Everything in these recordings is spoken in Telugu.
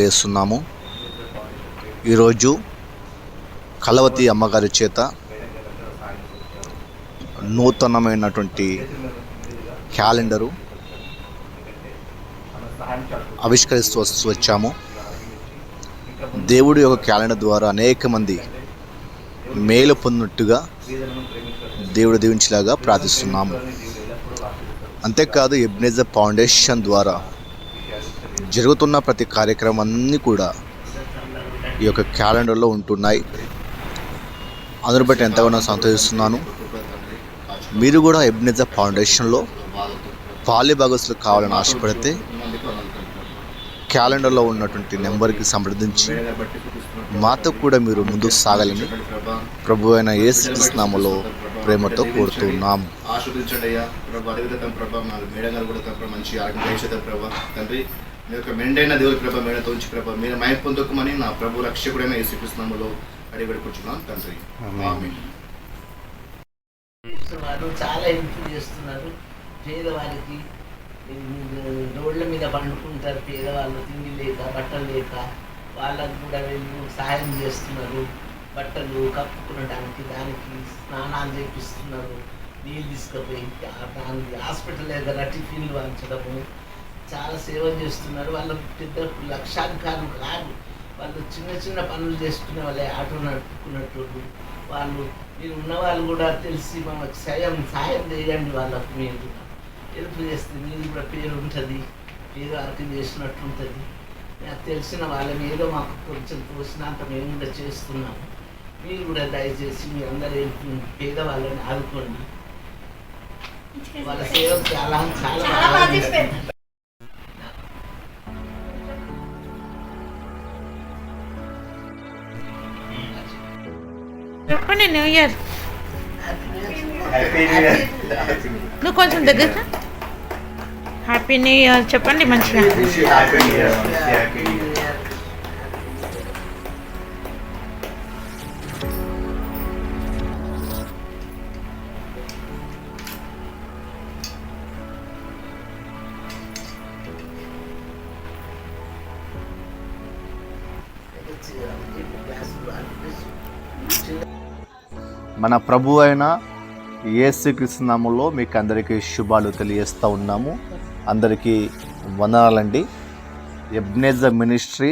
చేస్తున్నాము. ఈరోజు కలవతి అమ్మగారి చేత నూతనమైనటువంటి క్యాలెండరు ఆవిష్కరిస్తూ వచ్చాము. దేవుడి యొక్క క్యాలెండర్ ద్వారా అనేక మంది మేలు పొందినట్టుగా దేవుడు దీవించేలాగా ప్రార్థిస్తున్నాము. అంతేకాదు ఎబ్నేజ ఫౌండేషన్ ద్వారా జరుగుతున్న ప్రతి కార్యక్రమం అన్నీ కూడా ఈ యొక్క క్యాలెండర్లో ఉంటున్నాయి. అందుని బట్టి ఎంతగానో సంతోషిస్తున్నాను. మీరు కూడా ఎబ్నేజ ఫౌండేషన్లో పాలి భాగస్లు కావాలని ఆశపడితే క్యాలెండర్లో ఉన్నటువంటి నెంబర్కి సంప్రదించి మాతో కూడా మీరు ముందుకు సాగాలని ప్రభు అయిన ఏసునామలో ప్రేమతో కోరుతున్నాం. ఆస్వాదించండి అయ్యా ప్రభా అదేవిధంగా ప్రభా మా మేడం గారు కూడా ప్రభా మంచి ఆరోగ్యం ప్రభా. తండ్రి మీ యొక్క మెండైన దేవుడి ప్రభా మేడతో ఉంచి ప్రభా మీరు మయ పొందుకోమని నా ప్రభు రక్షకుడైన యేసుకృష్ణములో అడిగి పెడుకుంటున్నాను తండ్రి. చాలా ఇంప్రూవ్ చేస్తున్నారు. పేదవారికి రోడ్ల మీద పండుకుంటారు పేదవాళ్ళు తిండి లేక బట్టలు లేక వాళ్ళకు కూడా వెళ్ళి సహాయం చేస్తున్నారు. బట్టలు కప్పుకునడానికి దానికి స్నానాలు చేపిస్తున్నారు. నీళ్ళు తీసుకుపోయి దానికి హాస్పిటల్ దగ్గర టిఫిన్లు వంచడము చాలా సేవ చేస్తున్నారు. వాళ్ళ పెద్ద లక్షాధికారులు కాదు వాళ్ళు చిన్న చిన్న పనులు చేసుకునే వాళ్ళే ఆటో నడుపుకున్నట్టు వాళ్ళు. మీరు ఉన్న వాళ్ళు కూడా తెలిసి మమ్మల్ని సాయం సాయం చేయండి వాళ్ళకు మీరు హెల్ప్ చేస్తే మీరు కూడా పేరు ఉంటుంది పేరు అర్థం చేసినట్టు ఉంటుంది. నాకు తెలిసిన వాళ్ళని ఏదో మాకు కొంచెం తోసినంత మేము కూడా చేస్తున్నాము మీరు కూడా దయచేసి మీ అందరూ పేదవాళ్ళని ఆదుకోండి. వాళ్ళ సేవ చాలా చాలా. చెప్పండి న్యూ ఇయర్. నువ్వు కొంచెం దగ్గర హ్యాపీ న్యూ ఇయర్ చెప్పండి మంచిగా. మన ప్రభు అయిన యేసుకృష్ణనామంలో మీకు అందరికీ శుభాలు తెలియజేస్తూ ఉన్నాము. అందరికీ వందనాలండి. ఎబ్నెజ మినిస్ట్రీ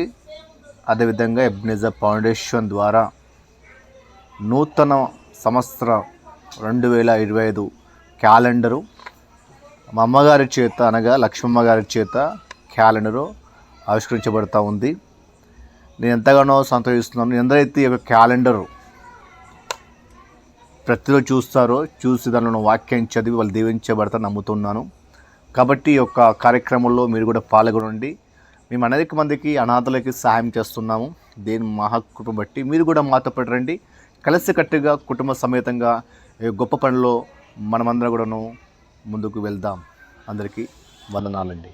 అదేవిధంగా ఎబ్నెజ ఫౌండేషన్ ద్వారా నూతన సంవత్సరం రెండు వేల ఇరవై ఐదు క్యాలెండరు మా అమ్మగారి చేత అనగా లక్ష్మమ్మ గారి చేత క్యాలెండరు ఆవిష్కరించబడుతూ ఉంది. నేను ఎంతగానో సంతోషిస్తున్నాను. ఎందరైతే ఈ యొక్క క్యాలెండరు ప్రతిరోజు చూస్తారో చూసి దానిలో వాక్యం చదివి వాళ్ళు దీవించబడతా నమ్ముతున్నాను. కాబట్టి ఈ యొక్క కార్యక్రమంలో మీరు కూడా పాల్గొనండి. మేము అనేక మందికి అనాథలకి సహాయం చేస్తున్నాము. దేని మా హక్కును బట్టి మీరు కూడా మాతో పాటు రండి. కలిసికట్టుగా కుటుంబ సమేతంగా గొప్ప పనిలో మనమందరం కూడాను ముందుకు వెళ్దాం. అందరికీ వందనాలండి.